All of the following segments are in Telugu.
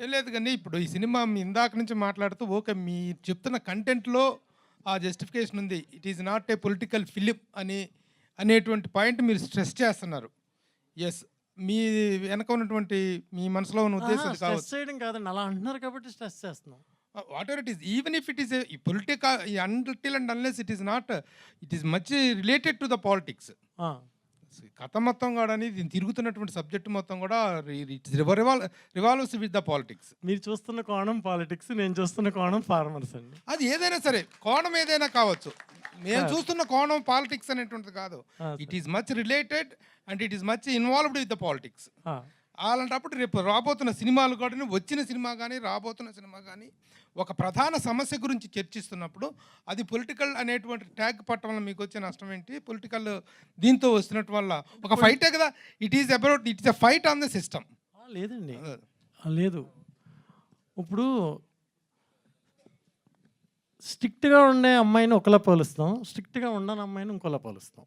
ఏం లేదు కానీ ఇప్పుడు ఈ సినిమా మీ ఇందాక నుంచి మాట్లాడుతూ ఓకే మీ చెప్తున్న కంటెంట్లో ఆ జస్టిఫికేషన్ ఉంది. It is not a political film అని అనేటువంటి పాయింట్ మీరు స్ట్రెస్ చేస్తున్నారు. ఎస్ మీ వెనక ఉన్నటువంటి మీ మనసులో ఉన్న ఉద్దేశం స్ట్రెస్ చేయడం కాదండి. అలా అంటున్నారు కాబట్టి స్ట్రెస్ చేస్తున్నాం. Whatever it is even if it is political until and unless it is not it is much related to the politics కథ మొత్తం కూడా దీన్ని తిరుగుతున్నటువంటి సబ్జెక్ట్ మొత్తం కూడా revolve revolves with the politics. మీరు చూస్తున్న కోణం పాలిటిక్స్ నేను చూస్తున్న కోణం ఫార్మర్స్ అండి. అది ఏదైనా సరే కోణం ఏదైనా కావచ్చు. మేము చూస్తున్న కోణం పాలిటిక్స్ అనేటువంటిది కాదు. It is much related and it is much involved with the politics అలాంటప్పుడు రేపు రాబోతున్న సినిమాలు కానీ వచ్చిన సినిమా కానీ రాబోతున్న సినిమా కానీ ఒక ప్రధాన సమస్య గురించి చర్చిస్తున్నప్పుడు అది పొలిటికల్ అనేటువంటి ట్యాగ్ పట్టడం వల్ల మీకు వచ్చే నష్టం ఏంటి? పొలిటికల్ దీంతో వస్తున్నట్టు వల్ల ఒక ఫైటే కదా? It is about it is a fight on the system లేదండి. లేదు. ఇప్పుడు స్ట్రిక్ట్గా ఉండే అమ్మాయిని ఒకలా పోలుస్తాం స్ట్రిక్ట్గా ఉండని అమ్మాయిని ఇంకోలా పోలుస్తాం.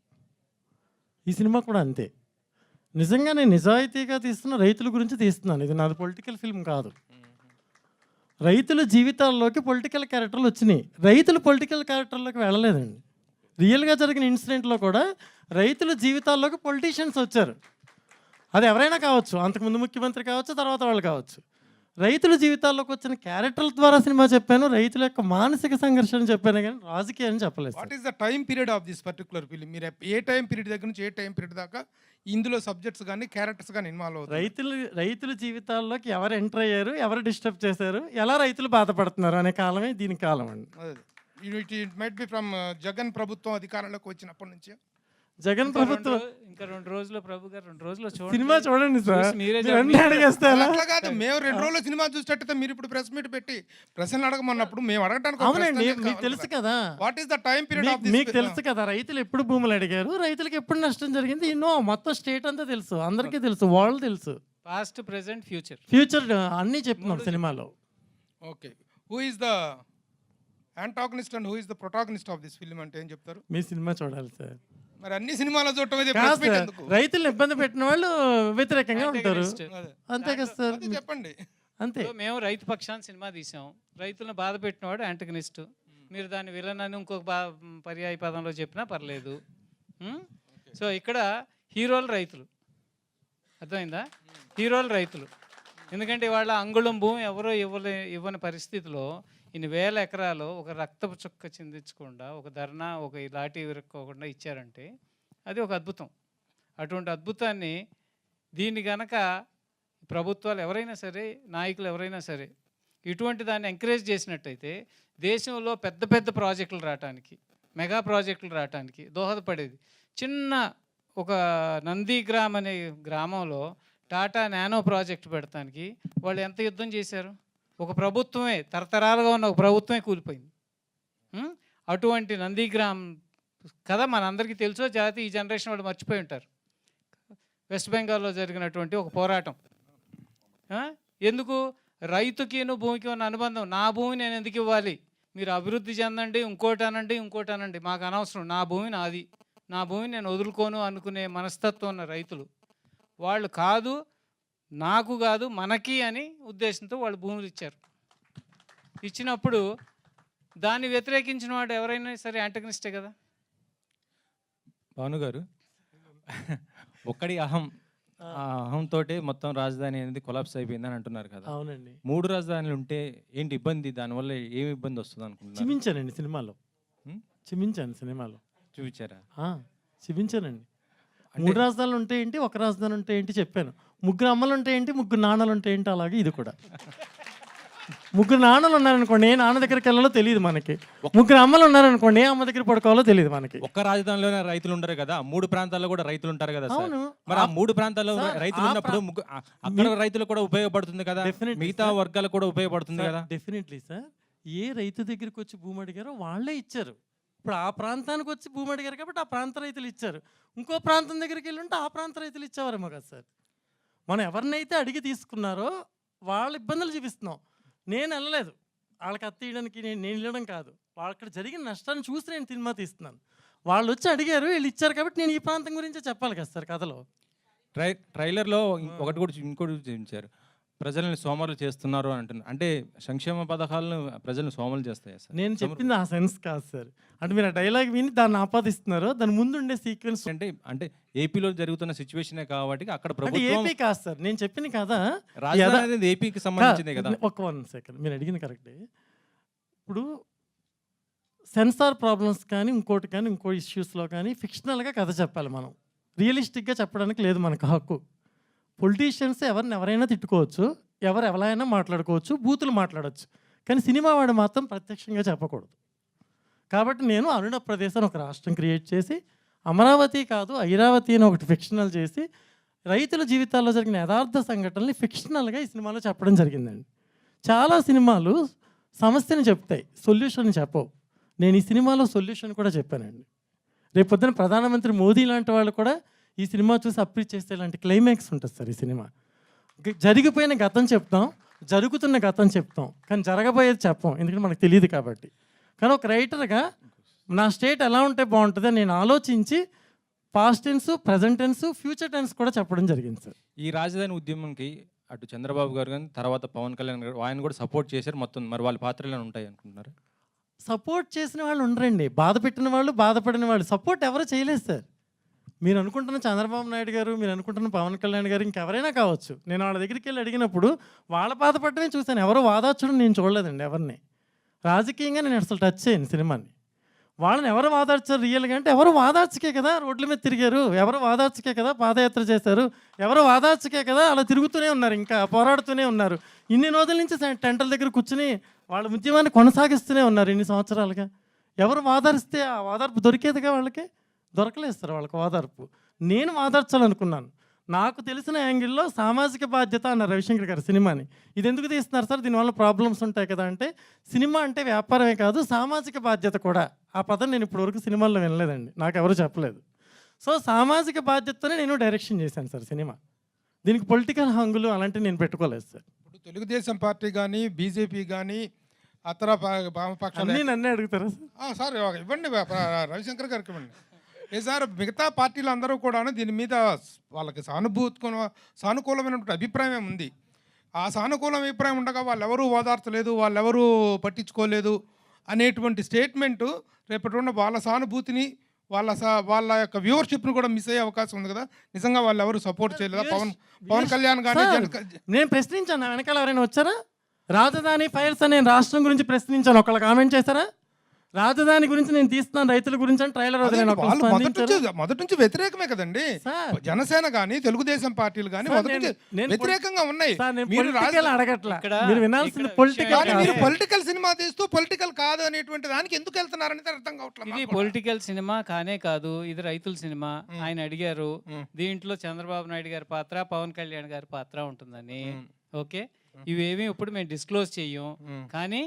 ఈ సినిమా కూడా అంతే. నిజంగా నేను నిజాయితీగా తీస్తున్న రైతుల గురించి తీస్తున్నాను. ఇది నాది పొలిటికల్ ఫిల్మ్ కాదు. రైతుల జీవితాల్లోకి పొలిటికల్ క్యారెక్టర్లు వచ్చినాయి. రైతులు పొలిటికల్ క్యారెక్టర్లోకి వెళ్ళలేదండి. రియల్గా జరిగిన ఇన్సిడెంట్లో కూడా రైతుల జీవితాల్లోకి పొలిటీషియన్స్ వచ్చారు. అది ఎవరైనా కావచ్చు అంతకుముందు ముఖ్యమంత్రి కావచ్చు తర్వాత వాళ్ళు కావచ్చు. రైతుల జీవితాల్లోకి వచ్చిన క్యారెక్టర్ల ద్వారా సినిమా చెప్పాను రైతుల యొక్క మానసిక సంఘర్షణ చెప్పాను కానీ రాజకీయాన్ని చెప్పలేదు. What is the time period of this particular film మీరు ఏ టైం పీరియడ్ దగ్గర నుంచి ఏ టైం పీరియడ్ దాకా ఇందులో సబ్జెక్ట్స్ కానీ క్యారెక్టర్స్ కానీ ఇన్వాల్వ్ అవుతాయి రైతులు రైతుల జీవితాల్లోకి ఎవరు ఎంటర్ అయ్యారు ఎవరు డిస్టర్బ్ చేశారు ఎలా రైతులు బాధపడుతున్నారు అనే కాలమే దీని కాలం అండి. It might be from Jagan ప్రభుత్వం అధికారంలోకి వచ్చినప్పటి నుంచి జగన్ ప్రభుత్వం. ఇంకా రెండు రోజులు ప్రభు గారు రెండు రోజులు చూడండి. సినిమా చూడండి సార్. మీరే అన్నీ? అట్లా కాదు మేము రెండు రోజులు సినిమా చూసేటట్టయితే మీరు ఇప్పుడు ప్రెస్ మీట్ పెట్టి ప్రశ్నలు అడగమన్నప్పుడు మేము అడగడానికి అవునండి మీకు తెలుసు కదా. What is the time period of మీకు- మీకు తెలుసు కదా రైతులు ఎప్పుడు భూములు అడిగారు రైతులకు ఎప్పుడు నష్టం జరిగింది ఎన్నో మొత్తం స్టేట్ అంతా తెలుసు అందరికీ తెలుసు వాళ్ళు తెలుసు. పాస్ట్ ప్రెసెంట్ ఫ్యూచర్ ఫ్యూచర్ అన్నీ చెప్తున్నాం సినిమాలో. Okay who is the antagonist and who is the protagonist of this film అంటే ఏం చెప్తారు? మీ సినిమా చూడాలి సార్. మరి అన్ని సినిమాలు చూడటం రైతులను ఇబ్బంది పెట్టిన వాళ్ళు వ్యతిరేకంగా ఉంటారు. అంతే కదా సార్. చెప్పండి. అంతే. మేము రైతు పక్షాన్ని సినిమా తీసాం. రైతులను బాధ పెట్టినవాడు యాంటగనిస్ట్. మీరు దాన్ని విలన్ అని ఇంకొక బా పర్యాయ పదంలో చెప్పినా పర్లేదు? సో ఇక్కడ హీరోలు రైతులు. అర్థమైందా? హీరోలు రైతులు. ఎందుకంటే వాళ్ళ అంగుళం భూమి ఎవరో ఇవ్వలే ఇవ్వని పరిస్థితిలో ఇన్ని వేల ఎకరాలు ఒక రక్తపు చుక్క చిందించకుండా ఒక ధర్నా ఒక లాఠీ విరుక్కోకుండా ఇచ్చారంటే అది ఒక అద్భుతం. అటువంటి అద్భుతాన్ని దీన్ని గనక ప్రభుత్వాలు ఎవరైనా సరే నాయకులు ఎవరైనా సరే ఇటువంటి దాన్ని ఎంకరేజ్ చేసినట్టయితే దేశంలో పెద్ద పెద్ద ప్రాజెక్టులు రావటానికి మెగా ప్రాజెక్టులు రావటానికి దోహదపడేది. చిన్న ఒక నందిగ్రామ్ అనే గ్రామంలో టాటా నానో ప్రాజెక్ట్ పెడతానికి వాళ్ళు ఎంత యుద్ధం చేశారు? ఒక ప్రభుత్వమే తరతరాలుగా ఉన్న ఒక ప్రభుత్వమే కూలిపోయింది. అటువంటి నందిగ్రామ్ కథ మనందరికీ తెలుసో? జాతి ఈ జనరేషన్ వాళ్ళు మర్చిపోయి ఉంటారు. వెస్ట్ బెంగాల్లో జరిగినటువంటి ఒక పోరాటం. ఎందుకు? రైతుకిను భూమికి ఉన్న అనుబంధం. నా భూమి నేను ఎందుకు ఇవ్వాలి? మీరు అభివృద్ధి చెందండి ఇంకోటి అనండి ఇంకోటి అనండి. మాకు అనవసరం. నా భూమి నాది. నా భూమి నేను వదులుకోను అనుకునే మనస్తత్వం ఉన్న రైతులు. వాళ్ళు కాదు నాకు కాదు మనకి అని ఉద్దేశంతో వాళ్ళు భూములు ఇచ్చారు. ఇచ్చినప్పుడు దాన్ని వ్యతిరేకించిన వాడు ఎవరైనా సరే యాంటగనిస్టే కదా? భాను గారు ఒక్కడి అహం ఆ. అహంతో మొత్తం రాజధాని అనేది కొలాప్స్ అయిపోయిందని అంటున్నారు కదా. అవునండి. మూడు రాజధానులు ఉంటే ఏంటి ఇబ్బంది? దానివల్ల ఏమి ఇబ్బంది వస్తుంది అనుకుంటున్నారు? చూపించానండి సినిమాలో. హ్మ్? చూపించాను సినిమాలో. చూపించారా? ఆ, చూపించానండి మూడు రాజధానులు ఉంటే ఏంటి ఒక రాజధాని ఉంటే ఏంటి చెప్పాను. ముగ్గురు అమ్మలు ఉంటే ఏంటి ముగ్గురు నాన్నలు ఉంటే ఏంటి అలాగే ఇది కూడా. ముగ్గురు నాన్నలు ఉన్నారనుకోండి ఏ నాన్న దగ్గరికి వెళ్ళాలో తెలియదు మనకి. ముగ్గురు అమ్మలు ఉన్నారనుకోండి ఏ అమ్మ దగ్గర పడుకోవాలో తెలియదు మనకి. ఒక్క రాజధానిలోనే రైతులు ఉండరు కదా? మూడు ప్రాంతాల్లో కూడా రైతులు ఉంటారు కదా సార్? అవును. మరి ఆ మూడు ప్రాంతాల్లో రైతులు ఉన్నప్పుడు ముగ్గు- ఆ- అక్కడ రైతులు కూడా ఉపయోగపడుతుంది కదా? Definitely, మిగతా sir. వర్గాలకు కూడా ఉపయోగపడుతుంది కదా? Definitely sir. ఏ రైతు దగ్గరికి వచ్చి భూమి అడిగారో వాళ్ళే ఇచ్చారు. ఇప్పుడు ఆ ప్రాంతానికి వచ్చి భూమి అడిగారు కాబట్టి ఆ ప్రాంత రైతులు ఇచ్చారు. ఇంకో ప్రాంతం దగ్గరికి వెళ్ళి ఉంటే ఆ ప్రాంత రైతులు ఇచ్చేవారేమో కదా సార్? మనం ఎవరినైతే అడిగి తీసుకున్నారో వాళ్ళ ఇబ్బందులు చూపిస్తున్నాం. నేను వెళ్ళలేదు. వాళ్ళకి అత్త ఇవ్వడానికి నేను నేను వెళ్ళడం కాదు. వాళ్ళ అక్కడ జరిగిన నష్టాన్ని చూసి నేను సినిమా తీస్తున్నాను. వాళ్ళు వచ్చి అడిగారు వీళ్ళు ఇచ్చారు కాబట్టి నేను ఈ ప్రాంతం గురించే చెప్పాలి కదా సార్ కథలో. ట్రై ట్రైలర్లో ఒకటి కూడా ఇంకోటి చూపించారు. ప్రజల్ని సోమరులు చేస్తున్నారు అంటున్నారు అంటే సంక్షేమ పథకాలను ప్రజల్ని సోమలు చేస్తాయి సార్? నేను చెప్పింది ఆ సెన్స్ కాదు సార్. అంటే మీరు ఆ డైలాగ్ విని దాన్ని ఆపాదిస్తున్నారు దాని ముందు ఉండే సీక్వెన్స్ అంటే అంటే ఏపీలో జరుగుతున్న సిచ్యువేషనే కాబట్టి అక్కడ ప్రభుత్వం ఏపీ కాదు సార్. నేను చెప్పింది కదా రాజధాని అనేది ఏపీకి సంబంధించిందే కదా ఒక వన్ సెకండ్ మీరు అడిగింది కరెక్టే. ఇప్పుడు సెన్సార్ ప్రాబ్లమ్స్ కానీ ఇంకోటి కానీ ఇంకో ఇష్యూస్లో కానీ ఫిక్షనల్గా కథ చెప్పాలి మనం. రియలిస్టిక్గా చెప్పడానికి లేదు మనకు హక్కు. పొలిటీషియన్స్ ఎవరిని ఎవరైనా తిట్టుకోవచ్చు ఎవరు ఎవరైనా మాట్లాడుకోవచ్చు బూతులు మాట్లాడవచ్చు కానీ సినిమా వాడు మాత్రం ప్రత్యక్షంగా చెప్పకూడదు. కాబట్టి నేను అరుణ ప్రదేశ్ అని ఒక రాష్ట్రం క్రియేట్ చేసి అమరావతి కాదు ఐరావతి అని ఒకటి ఫిక్షనల్ చేసి రైతుల జీవితాల్లో జరిగిన యథార్థ సంఘటనల్ని ఫిక్షనల్గా ఈ సినిమాలో చెప్పడం జరిగిందండి. చాలా సినిమాలు సమస్యని చెప్తాయి సొల్యూషన్ చెప్పవు. నేను ఈ సినిమాలో సొల్యూషన్ కూడా చెప్పానండి. రేపు పొద్దున ప్రధానమంత్రి మోదీ లాంటి వాళ్ళు కూడా ఈ సినిమా చూసి అప్రీచ్ చేస్తే ఇలాంటి క్లైమాక్స్ ఉంటుంది సార్ ఈ సినిమా. జరిగిపోయిన గతం చెప్తాం జరుగుతున్న గతం చెప్తాం కానీ జరగబోయేది చెప్పం ఎందుకంటే మనకు తెలియదు కాబట్టి. కానీ ఒక రైటర్గా నా స్టేట్ ఎలా ఉంటే బాగుంటుంది నేను ఆలోచించి past tense present tense future tense కూడా చెప్పడం జరిగింది సార్. ఈ రాజధాని ఉద్యమంకి అటు చంద్రబాబు గారు కానీ తర్వాత పవన్ కళ్యాణ్ గారు ఆయన కూడా సపోర్ట్ చేశారు మొత్తం. మరి వాళ్ళ పాత్రలు ఉంటాయి అనుకుంటున్నారు? సపోర్ట్ చేసిన వాళ్ళు ఉండరండి. బాధ పెట్టిన వాళ్ళు బాధపడిన వాళ్ళు. సపోర్ట్ ఎవరు చేయలేదు సార్. మీరు అనుకుంటున్న చంద్రబాబు నాయుడు గారు మీరు అనుకుంటున్న పవన్ కళ్యాణ్ గారు ఇంకెవరైనా కావచ్చు. నేను వాళ్ళ దగ్గరికి వెళ్ళి అడిగినప్పుడు వాళ్ళ బాధపడమే చూశాను. ఎవరు వాదార్చడం నేను చూడలేదండి ఎవరిని. రాజకీయంగా నేను అసలు టచ్ చేయను సినిమాని. వాళ్ళని ఎవరు వాదార్చారు రియల్గా అంటే ఎవరు వాదార్చకే కదా రోడ్ల మీద తిరిగారు. ఎవరు వాదార్చకే కదా పాదయాత్ర చేశారు. ఎవరు వాదార్చకే కదా అలా తిరుగుతూనే ఉన్నారు. ఇంకా పోరాడుతూనే ఉన్నారు. ఇన్ని రోజుల నుంచి టెంటల దగ్గర కూర్చుని వాళ్ళ ఉద్యమాన్ని కొనసాగిస్తూనే ఉన్నారు ఇన్ని సంవత్సరాలుగా. ఎవరు వాదారిస్తే ఆ వాదార్పు దొరికేదిగా వాళ్ళకి? దొరకలేదు సార్ వాళ్ళకి వాదార్పు నేను వాదార్చాలనుకున్నాను నాకు తెలిసిన యాంగిల్లో సామాజిక బాధ్యత అన్న రవిశంకర్ గారు సినిమాని. ఇది ఎందుకు తీస్తున్నారు సార్? దీనివల్ల ప్రాబ్లమ్స్ ఉంటాయి కదా అంటే సినిమా అంటే వ్యాపారమే కాదు సామాజిక బాధ్యత కూడా. ఆ పదం నేను ఇప్పటివరకు సినిమాల్లో వినలేదండి. నాకు ఎవరు చెప్పలేదు. సో సామాజిక బాధ్యతతోనే నేను డైరెక్షన్ చేశాను సార్ సినిమా. దీనికి పొలిటికల్ హంగులు అలాంటివి నేను పెట్టుకోలేదు సార్. ఇప్పుడు తెలుగుదేశం పార్టీ కానీ బీజేపీ కానీ అతర పా- వామపక్షాలు అన్నీ నన్నే అడుగుతారా సార్? ఇవ్వండి రవిశంకర్ గారికి ఇవ్వండి. సార్ మిగతా పార్టీలు అందరూ కూడాను దీని మీద వాళ్ళకి సానుభూతి సానుకూలమైనటువంటి అభిప్రాయం ఉంది. ఆ సానుకూల అభిప్రాయం ఉండగా వాళ్ళెవరూ ఓదార్చలేదు వాళ్ళెవరూ పట్టించుకోలేదు అనేటువంటి స్టేట్మెంటు రేపటి ఉన్న వాళ్ళ సానుభూతిని వాళ్ళ సా- వాళ్ళ యొక్క వ్యూవర్షిప్ను కూడా మిస్ అయ్యే అవకాశం ఉంది కదా. నిజంగా వాళ్ళు ఎవరు సపోర్ట్ చేయలేదా? పవన్ పవన్ కళ్యాణ్ జన- నేను ప్రశ్నించాను? వెనకాల ఎవరైనా వచ్చారా? రాజధాని ఫైల్స్ అనే రాష్ట్రం గురించి ప్రశ్నించాను. ఒకళ్ళు కామెంట్ చేశారా? రాజధాని గురించి నేను తీస్తున్నాను రైతుల గురించి అని ట్రైలర్ వాళ్ళు మొదటి నుంచి మొదటి నుంచి వ్యతిరేకమే కదండి. జనసేన కానీ తెలుగుదేశం పార్టీలు కానీ సార్, మొదటి నుంచి వ్యతిరేకంగా ఉన్నాయి. మీరు పొలిటికల్ మీరు పొలిటికల్. మీరు సినిమా తీస్తూ పొలిటికల్ కాదు అనేటువంటి దానికి ఎందుకు వెళ్తున్నారనేది అర్థం కావట్లేదు ఇది. పొలిటికల్ సినిమా కానే కాదు ఇది రైతుల సినిమా. ఆయన అడిగారు. దీంట్లో చంద్రబాబు నాయుడు గారి పాత్ర పవన్ కళ్యాణ్ గారి పాత్ర ఉంటుందని. ఓకే? ఇవేమి ఇప్పుడు మేము డిస్క్లోజ్ చెయ్యం. కానీ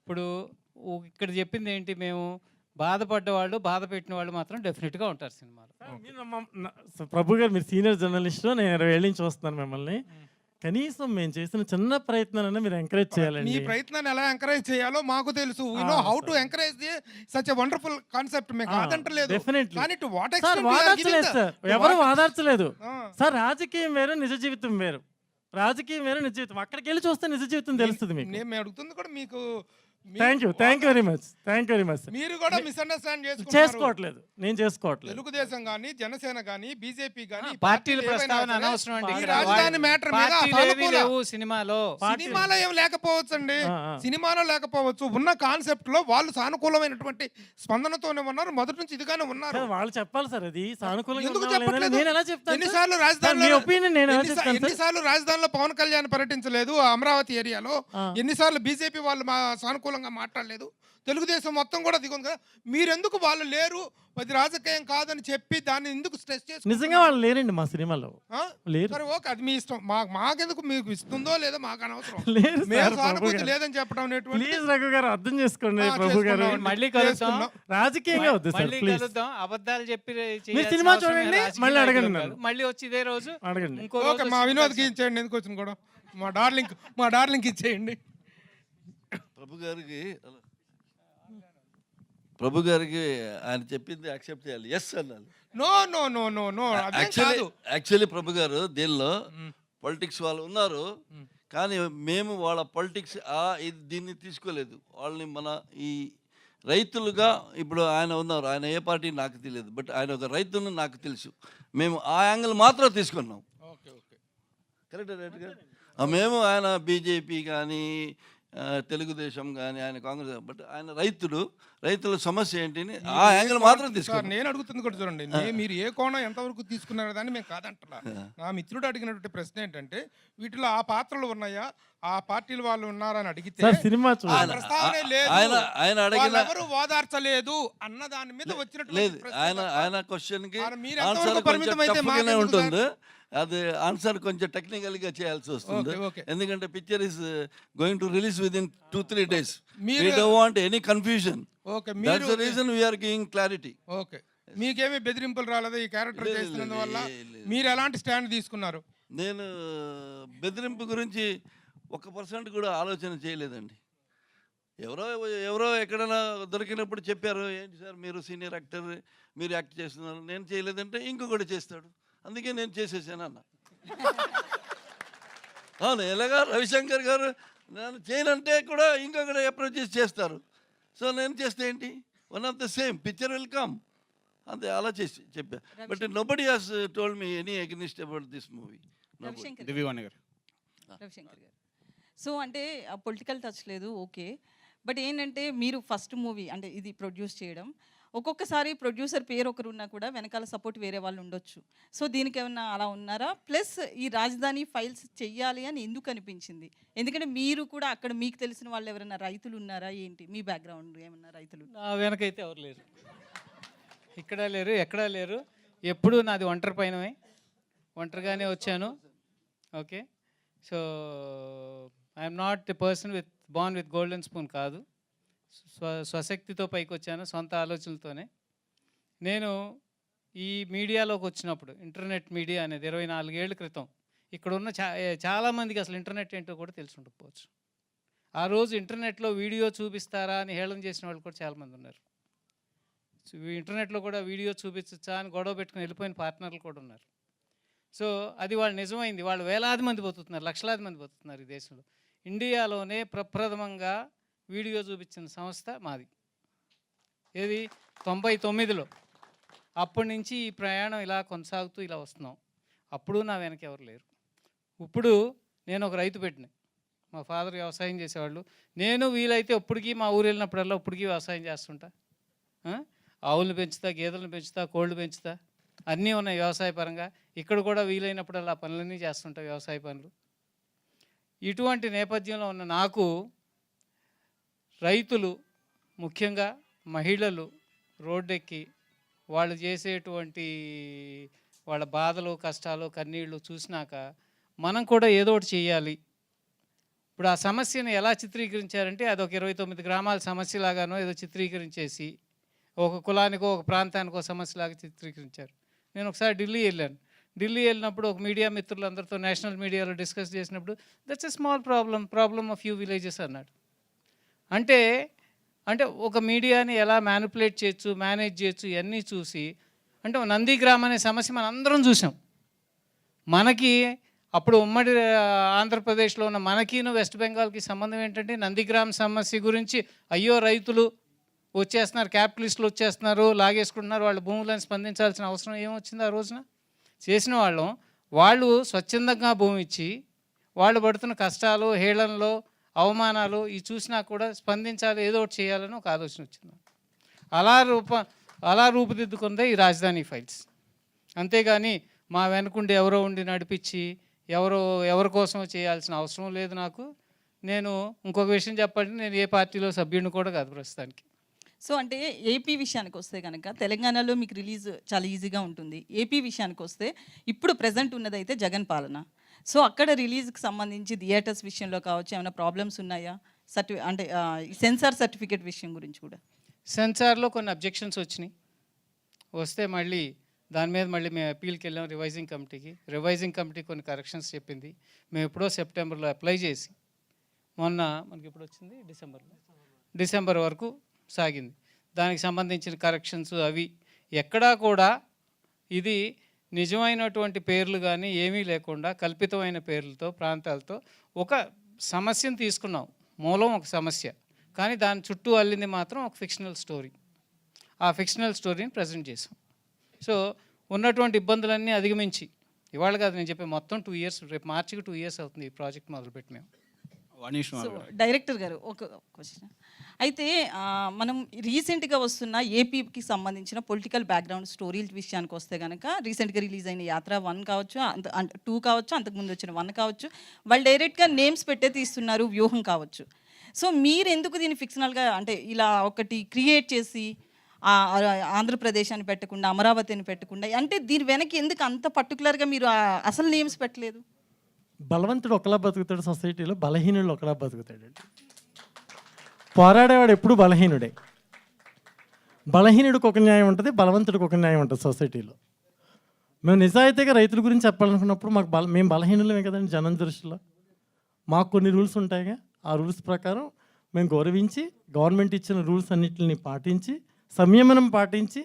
ఇప్పుడు ఇక్కడ చెప్పింది ఏంటి మేము బాధపడ్డ వాళ్ళు బాధ పెట్టిన వాళ్ళు మాత్రం డెఫినెట్గా ఉంటారు సినిమాలో. ప్రభు గారు మీరు సీనియర్ జర్నలిస్ట్ నేను ఇరవై ఏళ్ళ నుంచి చూస్తున్నాను మిమ్మల్ని. కనీసం మేము చేసిన చిన్న ప్రయత్నాలన్నా మీరు ఎంకరేజ్ మీ చేయాలండి. ప్రయత్నాన్ని ఎలా ఎంకరేజ్ చేయాలో మాకు తెలుసు. We know how to encourage such a wonderful concept మేము కాదంటలేదు. definitely. కానీ టు వాట్ సార్ వాదార్చలేదు సార్. ఎవరు వాదార్చలేదు. సార్ రాజకీయం వేరు నిజ జీవితం వేరు. రాజకీయం వేరు నిజ జీవితం. అక్కడికి వెళ్ళి చూస్తే నిజ జీవితం తెలుస్తుంది మీకు. నేను అడుగుతుంది కూడా మీకు మీ- thank you thank you very much thank you very much మీరు కూడా మిస్అండర్స్టాండ్ చేసుకుంటారు చేసుకోవట్లేదు. నేను చేసుకోవట్లేదు. తెలుగుదేశం గానీ జనసేన గానీ బీజేపీ గానీ ఈ పార్టీల ప్రస్తావన సరే, అనవసరం అండి. ఈ. రాజధాని మ్యాటర్ మీద పార్టీలు సానుకూల- లేవు సినిమాలో. సినిమాలో ఏం లేకపోవచ్చు అండి. సినిమాలో లేకపోవచ్చు. ఉన్న కాన్సెప్ట్లో వాళ్ళు సానుకూలమైనటువంటి స్పందనతోనే ఉన్నారు. మొదటి నుంచి ఇదిగానే ఉన్నారు. వాళ్ళు చెప్పాలి సార్ అది. సానుకూలంగా ఎందుకు చెప్పట్లేదు? నేను ఎలా చెప్తాను ఎన్నిసార్లు రాజధానిలో ఒపీనియన్ నేను ఎలా చెప్తాను? ఎన్నిసార్లు రాజధానిలో పవన్ కళ్యాణ్ పర్యటించలేదు అమరావతి ఏరియాలో. ఎన్నిసార్లు బీజేపీ వాళ్ళు మా సానుకూలంగా మాట్లాడలేదు. తెలుగుదేశం మొత్తం కూడా దిగుంది కదా. మీరెందుకు వాళ్ళు లేరు? అది రాజకీయం కాదని చెప్పి దాన్ని ఎందుకు స్ట్రెస్ చేసి నిజంగా వాళ్ళు లేరండి మా సినిమాలో. లేరు. సరే ఓకే. అది మీ ఇష్టం. మా మాకెందుకు మీకు ఇస్తుందో లేదో మాకు అనవసరం. మేము సానుభూతి గారు. లేదని చెప్పడం ప్లీజ్ రఘు గారు అర్థం చేసుకోండి ప్రభు గారు. మళ్ళీ కలుద్దాం. రాజకీయంగా వద్దు సార్ మళ్ళీ ప్లీజ్. కలుద్దాం. అబద్ధాలు చెప్పి చేయాల్సిన మీరు సినిమా అవసరం చూడండి, లేదు. మళ్ళీ అడగండి. నన్ను. మళ్ళీ వచ్చి ఇదే రోజు అడగండి. ఇంకో ఓకే రోజు మా వచ్చి వినోద్కి. ఇచ్చేయండి. ఎందుకు వచ్చింది కూడా మా డార్లింగ్ మా డార్లింగ్ ఇచ్చేయండి. ప్రభు గారికి ప్రభు గారికి ఆయన చెప్పింది యాక్సెప్ట్ చేయాలి. ఎస్ అన్నాను. No no no no no actually actually Prabhu గారు దీనిలో పొలిటిక్స్ వాళ్ళు ఉన్నారు. కానీ మేము వాళ్ళ పొలిటిక్స్ దీన్ని తీసుకోలేదు. వాళ్ళని మన ఈ రైతులుగా ఇప్పుడు ఆయన ఉన్నారు. ఆయన ఏ పార్టీ నాకు తెలియదు. బట్ ఆయన ఒక రైతుని నాకు తెలుసు. మేము ఆ యాంగిల్ మాత్రం తీసుకున్నాం. ఓకే ఓకే కరెక్ట్ రైట్ మేము ఆయన బీజేపీ కానీ తెలుగుదేశం కానీ ఆయన కాంగ్రెస్ బట్ ఆయన రైతుడు రైతుల సమస్య ఏంటి అని ఆ యాంగిల్ మాత్రం సార్ తీసుకున్నాం నేను అడుగుతుంది కూడా చూడండి. మీరు ఏ కోణం ఎంతవరకు తీసుకున్నారో దాన్ని మేము కాదంటున్నా. నా మిత్రుడు అడిగినటువంటి ప్రశ్న ఏంటంటే వీటిలో ఆ పాత్రలు ఉన్నాయా? ఆ పార్టీల వాళ్ళు ఉన్నారని అడిగితే సార్ సినిమా ఆయన ఆయన అడిగిన వాళ్ళెవరు ఓదార్చలేదు అన్న దాని మీద వచ్చినటువంటి లేదు. ఆయన ఆయన మీరు ఎంతవరకు ఆన్సర్ కొంచెం ఉంటుంది. అది ఆన్సర్ కొంచెం టెక్నికల్గా చేయాల్సి వస్తుంది. ఎందుకంటే picture is going to release within two three days. మీరు- వాంట్ ఎనీ కన్ఫ్యూజన్ ఓకే మీరు reason we're giving clarity okay. మీకేమీ బెదిరింపులు రాలేదు ఈ క్యారెక్టర్ చేస్తున్నందువల్ల లేదు. మీరు ఎలాంటి స్టాండ్ తీసుకున్నారు? నేను బెదిరింపు గురించి ఒక పర్సెంట్ కూడా ఆలోచన చేయలేదండి. ఎవరో ఎవరో ఎక్కడైనా దొరికినప్పుడు చెప్పారు ఏంటి సార్ మీరు సీనియర్ యాక్టర్ మీరు యాక్ట్ చేస్తున్నారు. నేను చేయలేదంటే ఇంకొకటి చేస్తాడు. అందుకే నేను చేసేసాను అన్న అవును ఎలాగా? రవిశంకర్ గారు నేను చేయనంటే కూడా ఇంకొకటి అప్రోచ్ చేసి చేస్తారు. సో నేను చేస్తే ఏంటి? One of the same picture will come అంతే అలా చేసి చెప్పా. But nobody has told me any against about this movie Ravishankar గారు. రవిశంకర్ గారు. సో అంటే ఆ పొలిటికల్ టచ్ లేదు ఓకే. బట్ ఏంటంటే మీరు ఫస్ట్ మూవీ అంటే ఇది ప్రొడ్యూస్ చేయడం ఒక్కొక్కసారి ప్రొడ్యూసర్ పేరు ఒకరు ఉన్నా కూడా వెనకాల సపోర్ట్ వేరే వాళ్ళు ఉండొచ్చు. సో దీనికి ఏమన్నా అలా ఉన్నారా? ప్లస్ ఈ రాజధాని ఫైల్స్ చెయ్యాలి అని ఎందుకు అనిపించింది? ఎందుకంటే మీరు కూడా అక్కడ మీకు తెలిసిన వాళ్ళు ఎవరైనా రైతులు ఉన్నారా? ఏంటి? మీ బ్యాక్గ్రౌండ్ ఏమన్నా రైతులు? నా వెనకైతే ఎవరు లేరు. ఇక్కడ లేరు ఎక్కడా లేరు. ఎప్పుడు నాది ఒంటరి పైనమే. ఒంటరిగానే వచ్చాను. Okay? So I'm not a person with born with golden spoon కాదు. స్వ స్వశక్తితో పైకి వచ్చాను సొంత ఆలోచనలతోనే. నేను ఈ మీడియాలోకి వచ్చినప్పుడు ఇంటర్నెట్ మీడియా అనేది ఇరవై నాలుగేళ్ళ క్రితం ఇక్కడ ఉన్న చా చాలామందికి అసలు ఇంటర్నెట్ ఏంటో కూడా తెలిసి ఉండకపోవచ్చు. ఆ రోజు ఇంటర్నెట్లో వీడియో చూపిస్తారా అని హేళన చేసిన వాళ్ళు కూడా చాలామంది ఉన్నారు. ఇంటర్నెట్లో కూడా వీడియో చూపించచ్చా అని గొడవ పెట్టుకుని వెళ్ళిపోయిన పార్ట్నర్లు కూడా ఉన్నారు. సో అది వాళ్ళు నిజమైంది. వాళ్ళు వేలాది మంది బతుకుతున్నారు లక్షలాది మంది బతుకుతున్నారు ఈ దేశంలో. ఇండియాలోనే ప్రప్రథమంగా వీడియో చూపించిన సంస్థ మాది. ఏది? తొంభై తొమ్మిదిలో. అప్పటి నుంచి ఈ ప్రయాణం ఇలా కొనసాగుతూ ఇలా వస్తున్నాం. అప్పుడు నా వెనక ఎవరు లేరు. ఇప్పుడు నేను ఒక రైతు పెట్టిన. మా ఫాదర్ వ్యవసాయం చేసేవాళ్ళు. నేను వీలైతే ఇప్పటికీ మా ఊరు వెళ్ళినప్పుడల్లా ఇప్పటికీ వ్యవసాయం చేస్తుంటా. ఆవులను పెంచుతా గేదెలను పెంచుతా కోళ్ళు పెంచుతా. అన్నీ ఉన్నాయి వ్యవసాయ పరంగా. ఇక్కడ కూడా వీలైనప్పుడల్లా పనులన్నీ చేస్తుంటా వ్యవసాయ పనులు. ఇటువంటి నేపథ్యంలో ఉన్న నాకు రైతులు ముఖ్యంగా మహిళలు రోడ్డెక్కి వాళ్ళు చేసేటువంటి వాళ్ళ బాధలు కష్టాలు కన్నీళ్ళు చూసినాక మనం కూడా ఏదో ఒకటి చేయాలి ఇప్పుడు ఆ సమస్యను ఎలా చిత్రీకరించారంటే అదొక ఇరవై తొమ్మిది గ్రామాల సమస్యలాగానో ఏదో చిత్రీకరించేసి ఒక కులానికో ఒక ప్రాంతానికో సమస్యలాగా చిత్రీకరించారు. నేను ఒకసారి ఢిల్లీ వెళ్ళాను. ఢిల్లీ వెళ్ళినప్పుడు ఒక మీడియా మిత్రులందరితో నేషనల్ మీడియాలో డిస్కస్ చేసినప్పుడు that's a small problem problem of few villages అన్నాడు. అంటే అంటే ఒక మీడియాని ఎలా మ్యానిపులేట్ చేయొచ్చు మేనేజ్ చేయొచ్చు ఇవన్నీ చూసి అంటే నందిగ్రామ్ అనే సమస్య మనం అందరం చూసాం. మనకి అప్పుడు ఉమ్మడి ఆంధ్రప్రదేశ్లో ఉన్న మనకిను వెస్ట్ బెంగాల్కి సంబంధం ఏంటంటే నందిగ్రామ్ సమస్య గురించి అయ్యో రైతులు వచ్చేస్తున్నారు క్యాపిటలిస్టులు వచ్చేస్తున్నారు లాగేసుకుంటున్నారు వాళ్ళ భూములను స్పందించాల్సిన అవసరం ఏమొచ్చింది ఆ రోజున? చేసిన వాళ్ళం వాళ్ళు స్వచ్ఛందంగా భూమి ఇచ్చి వాళ్ళు పడుతున్న కష్టాలు హేళనలు అవమానాలు ఈ చూసినా కూడా స్పందించాలి ఏదో ఒకటి చేయాలని ఒక ఆలోచన వచ్చింది. అలా రూప అలా రూపుదిద్దుకుందే ఈ రాజధాని ఫైల్స్. అంతేగాని మా వెనకుండి ఎవరో ఉండి నడిపించి ఎవరో ఎవరి కోసం చేయాల్సిన అవసరం లేదు నాకు. నేను ఇంకొక విషయం చెప్పండి నేను ఏ పార్టీలో సభ్యుడిని కూడా కాదు ప్రస్తుతానికి. సో అంటే ఏపీ విషయానికి వస్తే కనుక తెలంగాణలో మీకు రిలీజ్ చాలా ఈజీగా ఉంటుంది. ఏపీ విషయానికి వస్తే ఇప్పుడు ప్రజెంట్ ఉన్నదైతే జగన్ పాలన. సో అక్కడ రిలీజ్కి సంబంధించి థియేటర్స్ విషయంలో కావచ్చు ఏమైనా ప్రాబ్లమ్స్ ఉన్నాయా? సర్టి అంటే సెన్సార్ సర్టిఫికేట్ విషయం గురించి కూడా. సెన్సార్లో కొన్ని అబ్జెక్షన్స్ వచ్చినాయి. వస్తే మళ్ళీ దాని మీద మళ్ళీ మేము అప్పీల్కి వెళ్ళాం రివైజింగ్ కమిటీకి. రివైజింగ్ కమిటీ కొన్ని కరెక్షన్స్ చెప్పింది. మేము ఎప్పుడో సెప్టెంబర్లో అప్లై చేసి మొన్న మనకి ఎప్పుడు వచ్చింది? డిసెంబర్లో. డిసెంబర్ వరకు సాగింది. దానికి సంబంధించిన కరెక్షన్స్ అవి ఎక్కడా కూడా ఇది నిజమైనటువంటి పేర్లు కానీ ఏమీ లేకుండా కల్పితమైన పేర్లతో ప్రాంతాలతో ఒక సమస్యను తీసుకున్నాం. మూలం ఒక సమస్య. కానీ దాని చుట్టూ అల్లింది మాత్రం ఒక ఫిక్షనల్ స్టోరీ. ఆ ఫిక్షనల్ స్టోరీని ప్రజెంట్ చేసాం. సో ఉన్నటువంటి ఇబ్బందులన్నీ అధిగమించి ఇవాళ కాదు నేను చెప్పే మొత్తం టూ ఇయర్స్ రేపు మార్చికి టూ ఇయర్స్ అవుతుంది ఈ ప్రాజెక్ట్ మొదలుపెట్టి మేము. డైరెక్టర్ గారు ఒక క్వశ్చన్. అయితే మనం రీసెంట్గా వస్తున్న ఏపీకి సంబంధించిన పొలిటికల్ బ్యాక్గ్రౌండ్ స్టోరీ విషయానికి వస్తే కనుక రీసెంట్గా రిలీజ్ అయిన యాత్ర వన్ కావచ్చు అంత టూ కావచ్చు అంతకుముందు వచ్చిన వన్ కావచ్చు వాళ్ళు డైరెక్ట్గా నేమ్స్ పెట్టే తీస్తున్నారు వ్యూహం కావచ్చు. సో మీరు ఎందుకు దీన్ని ఫిక్షనల్గా అంటే ఇలా ఒకటి క్రియేట్ చేసి ఆంధ్రప్రదేశ్ అని పెట్టకుండా అమరావతి అని పెట్టకుండా అంటే దీని వెనక ఎందుకు అంత పర్టికులర్గా మీరు అసలు నేమ్స్ పెట్టలేదు? బలవంతుడు ఒకలా బతుకుతాడు సొసైటీలో బలహీనుడు ఒకలా బతుకుతాడండి పోరాడేవాడు ఎప్పుడు బలహీనుడే. బలహీనుడికి ఒక న్యాయం ఉంటుంది బలవంతుడికి ఒక న్యాయం ఉంటుంది సొసైటీలో. మేము నిజాయితీగా రైతుల గురించి చెప్పాలనుకున్నప్పుడు మాకు బల మేము బలహీనులమే కదండి జనం దృష్టిలో. మాకు కొన్ని రూల్స్ ఉంటాయిగా ఆ రూల్స్ ప్రకారం మేము గౌరవించి గవర్నమెంట్ ఇచ్చిన రూల్స్ అన్నిటిని పాటించి సంయమనం పాటించి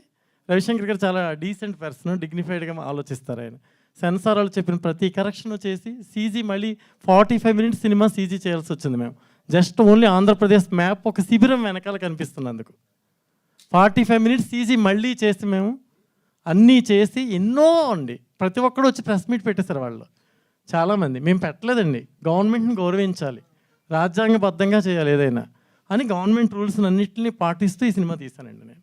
రవిశంకర్ గారు చాలా డీసెంట్ పర్సన్ డిగ్నిఫైడ్గా ఆలోచిస్తారు ఆయన. సెన్సార్ వాళ్ళు చెప్పిన ప్రతి కరెక్షన్ చేసి సీజీ మళ్ళీ ఫార్టీ ఫైవ్ మినిట్స్ సినిమా సీజీ చేయాల్సి వచ్చింది మేము. జస్ట్ ఓన్లీ ఆంధ్రప్రదేశ్ మ్యాప్ ఒక శిబిరం వెనకాల కనిపిస్తున్నందుకు. ఫార్టీ ఫైవ్ మినిట్స్ సీజీ మళ్ళీ చేసి మేము అన్నీ చేసి ఎన్నో అండి. ప్రతి ఒక్కడు వచ్చి ప్రెస్ మీట్ పెట్టేశారు వాళ్ళు. చాలామంది. మేము పెట్టలేదండి. గవర్నమెంట్ని గౌరవించాలి. రాజ్యాంగబద్ధంగా చేయాలి ఏదైనా. అని గవర్నమెంట్ రూల్స్ అన్నింటినీ పాటిస్తూ ఈ సినిమా తీశానండి నేను.